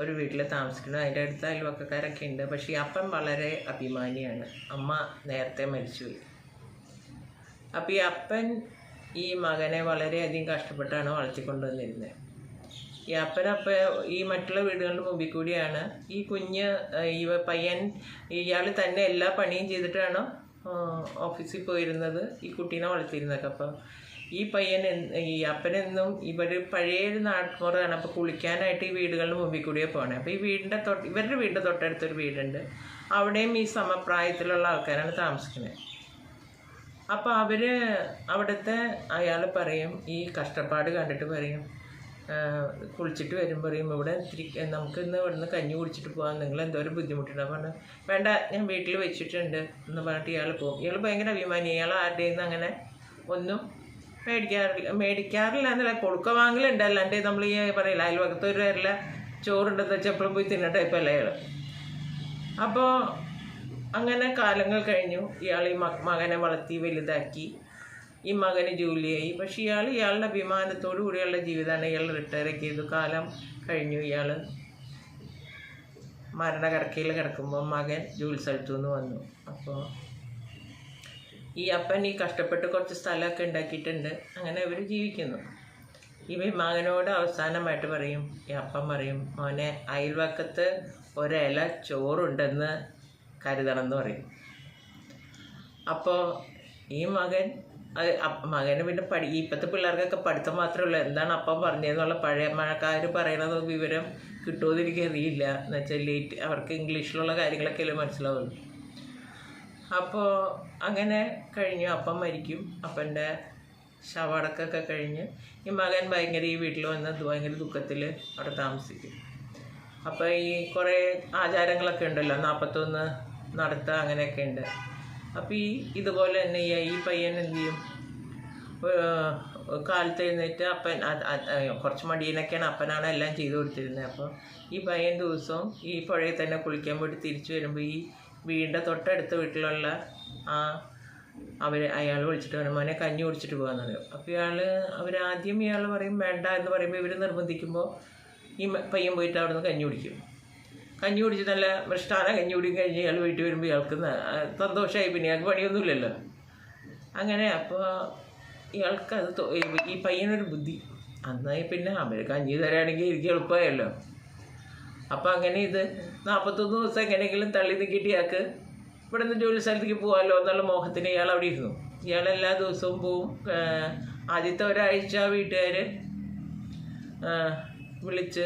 ഒരു വീട്ടിൽ താമസിക്കുന്നു. അതിന്റെ അടുത്ത് അയൽവക്കക്കാരൊക്കെ ഉണ്ട്. പക്ഷേ അപ്പൻ വളരെ അഭിമാനിയാണ്. അമ്മ നേരത്തെ മരിച്ചുപോയി. അപ്പോൾ ഈ അപ്പൻ ഈ മകനെ വളരെയധികം കഷ്ടപ്പെട്ടാണ് വളർത്തിക്കൊണ്ടുവന്നിരുന്നത് ഈ അപ്പനപ്പ ഈ മറ്റുള്ള വീടുകളുടെ മുമ്പിൽ കൂടിയാണ് ഈ കുഞ്ഞ് ഈ പയ്യൻ ഇയാൾ തന്നെ എല്ലാ പണിയും ചെയ്തിട്ടാണ് ഓഫീസിൽ പോയിരുന്നത്? ഈ കുട്ടീനെ വളർത്തിയിരുന്നൊക്കെ അപ്പോൾ ഈ പയ്യൻ ഈ അപ്പനെന്നും ഇവർ പഴയ ഒരു നാട്ടുമുറയാണ്. അപ്പോൾ കുളിക്കാനായിട്ട് ഈ വീടുകളുടെ മുമ്പിൽ കൂടിയേ പോകണേ അപ്പോൾ ഈ വീടിന്റെ തൊട്ട് ഇവരുടെ വീടിന്റെ തൊട്ടടുത്തൊരു വീടുണ്ട്. അവിടെയും ഈ സമപ്രായത്തിലുള്ള ആൾക്കാരാണ് താമസിക്കുന്നത് അപ്പോൾ അവർ അവിടുത്തെ അയാൾ പറയും ഈ കഷ്ടപ്പാട് കണ്ടിട്ട് പറയും കുളിച്ചിട്ട് വരുമ്പോൾ പറയും ഇവിടെ ഇത്തിരി നമുക്ക് ഇന്ന് ഇവിടുന്ന് കഞ്ഞി കുടിച്ചിട്ട് പോകാം നിങ്ങൾ എന്തോരം ബുദ്ധിമുട്ടുണ്ട്? പറഞ്ഞു വേണ്ട ഞാൻ വീട്ടിൽ വെച്ചിട്ടുണ്ട്. എന്ന് പറഞ്ഞിട്ട് ഇയാൾ പോകും. ഇയാൾ ഭയങ്കര അഭിമാനി ഇയാൾ ആരുടെയും അങ്ങനെ ഒന്നും മേടിക്കാറില്ല മേടിക്കാറില്ല എന്നല്ല കൊടുക്ക വാങ്ങലുണ്ട്. അല്ലാണ്ട് നമ്മൾ ഈ പറയില്ല ഒരു വരില്ല ചോറുണ്ടെന്ന് വെച്ചാൽ എപ്പോഴും പോയി തിന്ന ടൈപ്പല്ല ഇയാൾ അപ്പോൾ അങ്ങനെ കാലങ്ങൾ കഴിഞ്ഞു. ഇയാൾ ഈ മകനെ വളർത്തി വലുതാക്കി. ഈ മകന് ജോലിയായി. പക്ഷേ ഇയാൾ ഇയാളുടെ അഭിമാനത്തോടു കൂടിയുള്ള ജീവിതമാണ് ഇയാൾ റിട്ടയർ ചെയ്തു. കാലം കഴിഞ്ഞു ഇയാൾ മരണകിടക്കയിൽ കിടക്കുമ്പോൾ മകൻ ജോലി സ്ഥലത്തു നിന്ന് വന്നു. അപ്പോൾ ഈ അപ്പൻ ഈ കഷ്ടപ്പെട്ട് കുറച്ച് സ്ഥലമൊക്കെ ഉണ്ടാക്കിയിട്ടുണ്ട്. അങ്ങനെ അവർ ജീവിക്കുന്നു. ഇവ മകനോട് അവസാനമായിട്ട് പറയും ഈ അപ്പൻ പറയും മോനെ അയൽവക്കത്ത് ഒരില ചോറുണ്ടെന്ന് കരുതണം എന്ന് പറയും. അപ്പോൾ ഈ മകൻ അത് മകനെ പിന്നെ പഠി ഇപ്പോഴത്തെ പിള്ളേർക്കൊക്കെ പഠിത്തം മാത്രമേ ഉള്ളൂ എന്താണ് അപ്പം പറഞ്ഞതെന്നുള്ള പഴയ മഴക്കാർ പറയണത് വിവരം കിട്ടുമെന്ന് എനിക്ക് അറിയില്ല എന്നുവെച്ചാൽ ലേറ്റ് അവർക്ക് ഇംഗ്ലീഷിലുള്ള കാര്യങ്ങളൊക്കെ അല്ലേ മനസ്സിലാവുള്ളൂ. അപ്പോൾ അങ്ങനെ കഴിഞ്ഞു. അപ്പം മരിക്കും. അപ്പന്റെ ശവടക്കൊക്കെ കഴിഞ്ഞ്. ഈ മകൻ ഭയങ്കര ഈ വീട്ടിൽ വന്ന് ഭയങ്കര ദുഃഖത്തിൽ അവിടെ താമസിക്കും. അപ്പോൾ ഈ കുറേ ആചാരങ്ങളൊക്കെ ഉണ്ടല്ലോ. നാൽപ്പത്തൊന്ന് നടത്തുക അങ്ങനെയൊക്കെ ഉണ്ട്. അപ്പോൾ ഈ ഇതുപോലെ തന്നെ ഈ പയ്യൻ എന്ത് ചെയ്യും? കാലത്ത് എഴുന്നേറ്റ് അപ്പൻ കുറച്ച് മടിയനൊക്കെയാണ് അപ്പനാണ് എല്ലാം ചെയ്തു കൊടുത്തിരുന്നത്. അപ്പോൾ ഈ പയ്യൻ ദിവസവും ഈ പുഴയിൽ തന്നെ കുളിക്കാൻ പോയിട്ട് തിരിച്ചു വരുമ്പോൾ ഈ വീടിന്റെ തൊട്ടടുത്ത വീട്ടിലുള്ള ആ അവർ അയാൾ വിളിച്ചിട്ട് പറയും മോനെ കഞ്ഞി കുടിച്ചിട്ട് പോകാന്ന് പറയും അപ്പോൾ ഇയാൾ അവരാദ്യം ഇയാൾ പറയും വേണ്ട എന്ന് പറയുമ്പോൾ ഇവർ നിർബന്ധിക്കുമ്പോൾ ഈ പയ്യൻ പോയിട്ട് അവിടെ നിന്ന് കഞ്ഞി കുടിക്കും. കഞ്ഞി കുടിച്ച് നല്ല മൃഷ്ടാന കഞ്ഞി കുടിക്കും കഴിഞ്ഞ് ഇയാൾ വീട്ടിൽ വരുമ്പോൾ ഇയാൾക്ക് സന്തോഷമായി പിന്നെ ഇയാൾക്ക് പണിയൊന്നുമില്ലല്ലോ. അങ്ങനെ അപ്പോൾ ഇയാൾക്ക് അത് ഈ പയ്യനൊരു ബുദ്ധി. അന്നായി പിന്നെ അവർ കഞ്ഞി തരാണെങ്കിൽ എനിക്ക് എളുപ്പമായല്ലോ. അപ്പോൾ അങ്ങനെ ഇത് നാൽപ്പത്തൊന്ന് ദിവസം എങ്ങനെയെങ്കിലും തള്ളി നീക്കിയിട്ട് ഇയാൾക്ക് ഇവിടെ നിന്ന് ജോലി സ്ഥലത്തേക്ക് പോകാമല്ലോ എന്നുള്ള മോഹത്തിന് ഇയാൾ അവിടെ ഇരുന്നു. ഇയാൾ എല്ലാ ദിവസവും പോവും. ആദ്യത്തെ ഒരാഴ്ച വീട്ടുകാർ വിളിച്ച്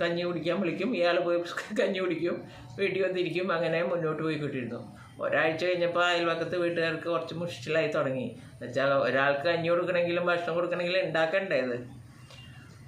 കഞ്ഞി കുടിക്കാൻ വിളിക്കും. ഇയാൾ പോയി കഞ്ഞി കുടിക്കും. വീട്ടിൽ വന്നിരിക്കും. അങ്ങനെ മുന്നോട്ട് പോയി പോയിക്കൊണ്ടിരുന്നു. ഒരാഴ്ച കഴിഞ്ഞപ്പോൾ അയൽവക്കത്ത് വീട്ടുകാർക്ക് കുറച്ച് മുഷിച്ചിലായി തുടങ്ങി. എന്നുവെച്ചാൽ ഒരാൾക്ക് കഞ്ഞി കൊടുക്കണമെങ്കിലും ഭക്ഷണം കൊടുക്കണമെങ്കിലും ഉണ്ടാക്കണ്ടേ ഇത്?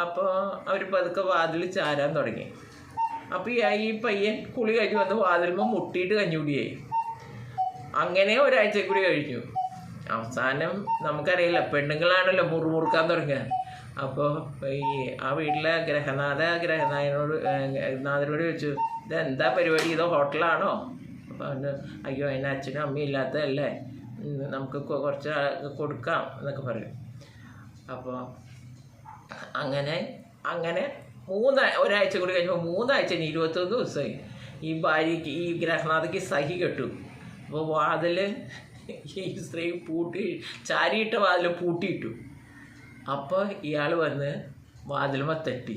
അപ്പോൾ അവർ പതുക്കെ വാതിൽ ചാരാൻ തുടങ്ങി. അപ്പോൾ ഈ പയ്യൻ കുളി കഴിഞ്ഞ് വന്ന് വാതിലുമ്പോൾ മുട്ടിയിട്ട് കഞ്ഞുകൂടിയായി അങ്ങനെ ഒരാഴ്ച കൂടി കഴിഞ്ഞു. അവസാനം നമുക്കറിയില്ല പെണ്ണുങ്ങളാണല്ലോ മുറുമുറുക്കാൻ തുടങ്ങുക. അപ്പോൾ ഈ ആ വീട്ടിലെ ഗ്രഹനാഥ ഗ്രഹനാഥനോട് നാഥനോട് ചോദിച്ചു ഇതെന്താ പരിപാടി? ഇതോ ഹോട്ടലാണോ? അപ്പോൾ അവന് അയ്യോ അതിന് അച്ഛനും അമ്മയും ഇല്ലാത്തതല്ലേ? നമുക്ക് കുറച്ച് കൊടുക്കാം എന്നൊക്കെ പറയും അപ്പോൾ അങ്ങനെ അങ്ങനെ മൂന്ന് ഒരാഴ്ച കൂടി കഴിഞ്ഞപ്പോൾ മൂന്നാഴ്ച ഇനി ഇരുപത്തൊന്ന് ദിവസമായി ഈ ഭാര്യയ്ക്ക് ഈ ഗ്രഹനാഥയ്ക്ക് സഹി കെട്ടു. അപ്പോൾ വാതിൽ ഈ സ്ത്രീ പൂട്ടി ചാരിയിട്ട വാതിൽ പൂട്ടിയിട്ടു. അപ്പോൾ ഇയാൾ വന്ന് വാതിലുമ തട്ടി.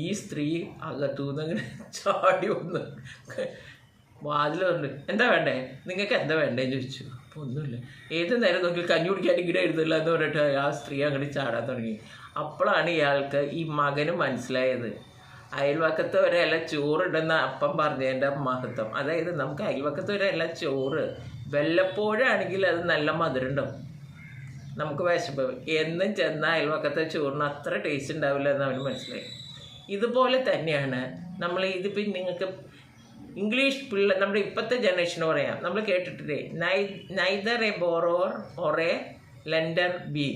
ഈ സ്ത്രീ അകത്തുനിന്ന് ഇങ്ങനെ ചാടി വന്ന്. വാതിൽ വന്ന് എന്താ വേണ്ടേ? നിങ്ങൾക്ക് എന്താ വേണ്ടേന്ന് ചോദിച്ചു. അപ്പോൾ ഒന്നുമില്ല. ഏത് നേരം നോക്കി കഞ്ഞി കുടിക്കാൻ ഇങ്ങനെ എഴുതില്ല എന്ന് പറഞ്ഞിട്ട് ആ സ്ത്രീ അങ്ങോട്ട് ചാടാൻ തുടങ്ങി. അപ്പോഴാണ് ഇയാൾക്ക് ഈ മകന് മനസ്സിലായത്. അയൽവക്കത്ത് ഒരല്ല ചോറുണ്ടെന്ന് അപ്പം പറഞ്ഞതിന്റെ മഹത്വം. അതായത് നമുക്ക് അയൽവക്കത്ത് ഒരല്ല ചോറ് വല്ലപ്പോഴാണെങ്കിൽ അത് നല്ല മധുരമുണ്ടാവും. നമുക്ക് വിശപ്പ്. എന്നും ചെന്ന അയൽവക്കത്തെ ചോറിന് അത്ര ടേസ്റ്റ് ഉണ്ടാവില്ല എന്ന് അവന് മനസ്സിലായി. ഇതുപോലെ തന്നെയാണ് നമ്മൾ ഇതിപ്പോൾ നിങ്ങൾക്ക് ഇംഗ്ലീഷ് പിള്ള നമ്മുടെ ഇപ്പോഴത്തെ ജനറേഷൻ പറയാം. നമ്മൾ കേട്ടിട്ടില്ലേ? Nei neither a borrower or a lender be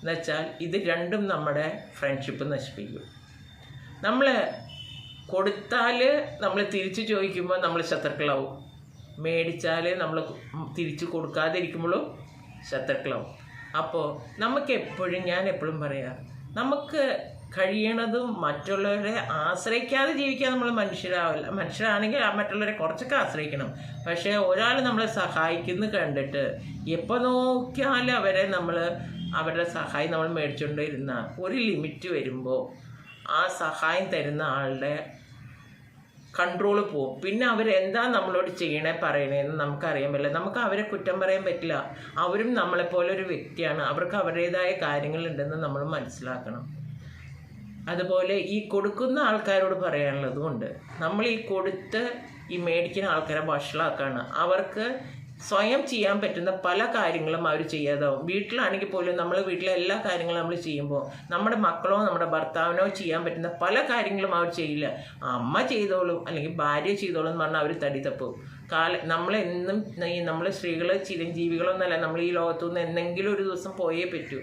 എന്നുവെച്ചാൽ ഇത് രണ്ടും നമ്മുടെ ഫ്രണ്ട്ഷിപ്പ് നശിപ്പിക്കും. നമ്മൾ കൊടുത്താൽ നമ്മൾ തിരിച്ചു ചോദിക്കുമ്പോൾ നമ്മൾ ശത്രുക്കളാവും. മേടിച്ചാൽ നമ്മൾ തിരിച്ചു കൊടുക്കാതിരിക്കുമ്പോഴും ശത്രുക്കളാവും. അപ്പോൾ നമുക്ക് എപ്പോഴും ഞാൻ എപ്പോഴും പറയാം നമുക്ക് കഴിയണതും മറ്റുള്ളവരെ ആശ്രയിക്കാതെ ജീവിക്കാൻ നമ്മൾ മനുഷ്യരാവില്ല. മനുഷ്യരാണെങ്കിൽ മറ്റുള്ളവരെ കുറച്ചൊക്കെ ആശ്രയിക്കണം. പക്ഷേ ഒരാൾ നമ്മളെ സഹായിക്കുന്ന കണ്ടിട്ട് എപ്പോൾ നോക്കിയാലും അവരെ നമ്മൾ അവരുടെ സഹായം നമ്മൾ മേടിച്ചുകൊണ്ടിരുന്ന ഒരു ലിമിറ്റ് വരുമ്പോൾ ആ സഹായം തരുന്ന ആളുടെ കൺട്രോൾ പോവും. പിന്നെ അവരെന്താ നമ്മളോട് ചെയ്യണേ പറയണേന്ന് നമുക്കറിയാൻ പറ്റില്ല. നമുക്ക് അവരെ കുറ്റം പറയാൻ പറ്റില്ല. അവരും നമ്മളെപ്പോലെ ഒരു വ്യക്തിയാണ്. അവർക്ക് അവരുടേതായ കാര്യങ്ങളുണ്ടെന്ന് നമ്മൾ മനസ്സിലാക്കണം. അതുപോലെ ഈ കൊടുക്കുന്ന ആൾക്കാരോട് പറയാനുള്ളതുകൊണ്ട് നമ്മൾ ഈ കൊടുത്ത് ഈ മേടിക്കുന്ന ആൾക്കാരെ വഷളാക്കാണ്. അവർക്ക് സ്വയം ചെയ്യാൻ പറ്റുന്ന പല കാര്യങ്ങളും അവർ ചെയ്യാതാവും. വീട്ടിലാണെങ്കിൽ പോലും നമ്മൾ വീട്ടിലെ എല്ലാ കാര്യങ്ങളും നമ്മൾ ചെയ്യുമ്പോൾ നമ്മുടെ മക്കളോ നമ്മുടെ ഭർത്താവിനോ ചെയ്യാൻ പറ്റുന്ന പല കാര്യങ്ങളും അവർ ചെയ്യില്ല. അമ്മ ചെയ്തോളും അല്ലെങ്കിൽ ഭാര്യ ചെയ്തോളും എന്ന് പറഞ്ഞാൽ അവർ തടി തപ്പും. കാല നമ്മളെന്നും നമ്മൾ സ്ത്രീകൾ ചിരഞ്ജീവികളൊന്നല്ല നമ്മൾ ഈ ലോകത്തുനിന്ന് എന്തെങ്കിലും ഒരു ദിവസം പോയേ പറ്റൂ.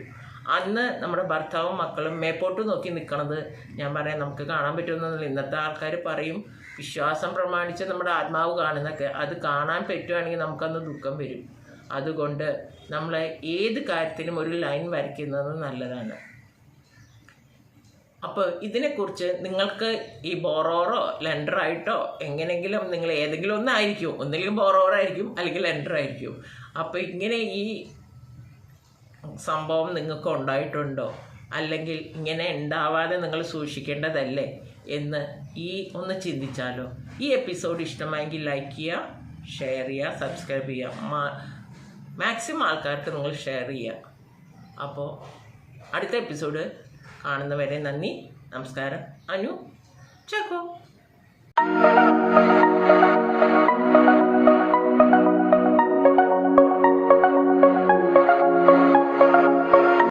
അന്ന് നമ്മുടെ ഭർത്താവും മക്കളും മേപ്പോട്ട് നോക്കി നിൽക്കണത് ഞാൻ പറയാം നമുക്ക് കാണാൻ പറ്റുമെന്നൊന്നുമില്ല. ഇന്നത്തെ ആൾക്കാർ പറയും വിശ്വാസം പ്രമാണിച്ച് നമ്മുടെ ആത്മാവ് കാണുന്നൊക്കെ അത് കാണാൻ പറ്റുവാണെങ്കിൽ നമുക്കന്ന് ദുഃഖം വരും. അതുകൊണ്ട് നമ്മളെ ഏത് കാര്യത്തിനും ഒരു ലൈൻ വരയ്ക്കുന്നത് നല്ലതാണ്. അപ്പോൾ ഇതിനെക്കുറിച്ച് നിങ്ങൾക്ക് ഈ ബോറോറോ ലെൻഡറായിട്ടോ എങ്ങനെങ്കിലും നിങ്ങൾ ഏതെങ്കിലും ഒന്നായിരിക്കും. ഒന്നില്ലെങ്കിൽ ബോറോറായിരിക്കും അല്ലെങ്കിൽ ലെൻഡറായിരിക്കും. അപ്പോൾ ഇങ്ങനെ ഈ സംഭവം നിങ്ങൾക്ക് ഉണ്ടായിട്ടുണ്ടോ? അല്ലെങ്കിൽ ഇങ്ങനെ ഉണ്ടാവാതെ നിങ്ങൾ സൂക്ഷിക്കേണ്ടതല്ലേ എന്ന് ഈ ഒന്ന് ചിന്തിച്ചാലോ. ഈ എപ്പിസോഡ് ഇഷ്ടമായെങ്കിൽ ലൈക്ക് ചെയ്യുക ഷെയർ ചെയ്യുക സബ്സ്ക്രൈബ് ചെയ്യുക. മാക്സിമം ആൾക്കാർക്ക് നിങ്ങൾ ഷെയർ ചെയ്യുക. അപ്പോൾ അടുത്ത എപ്പിസോഡ് കാണുന്നവരെ നന്ദി. നമസ്കാരം. അനു ചക്കോ.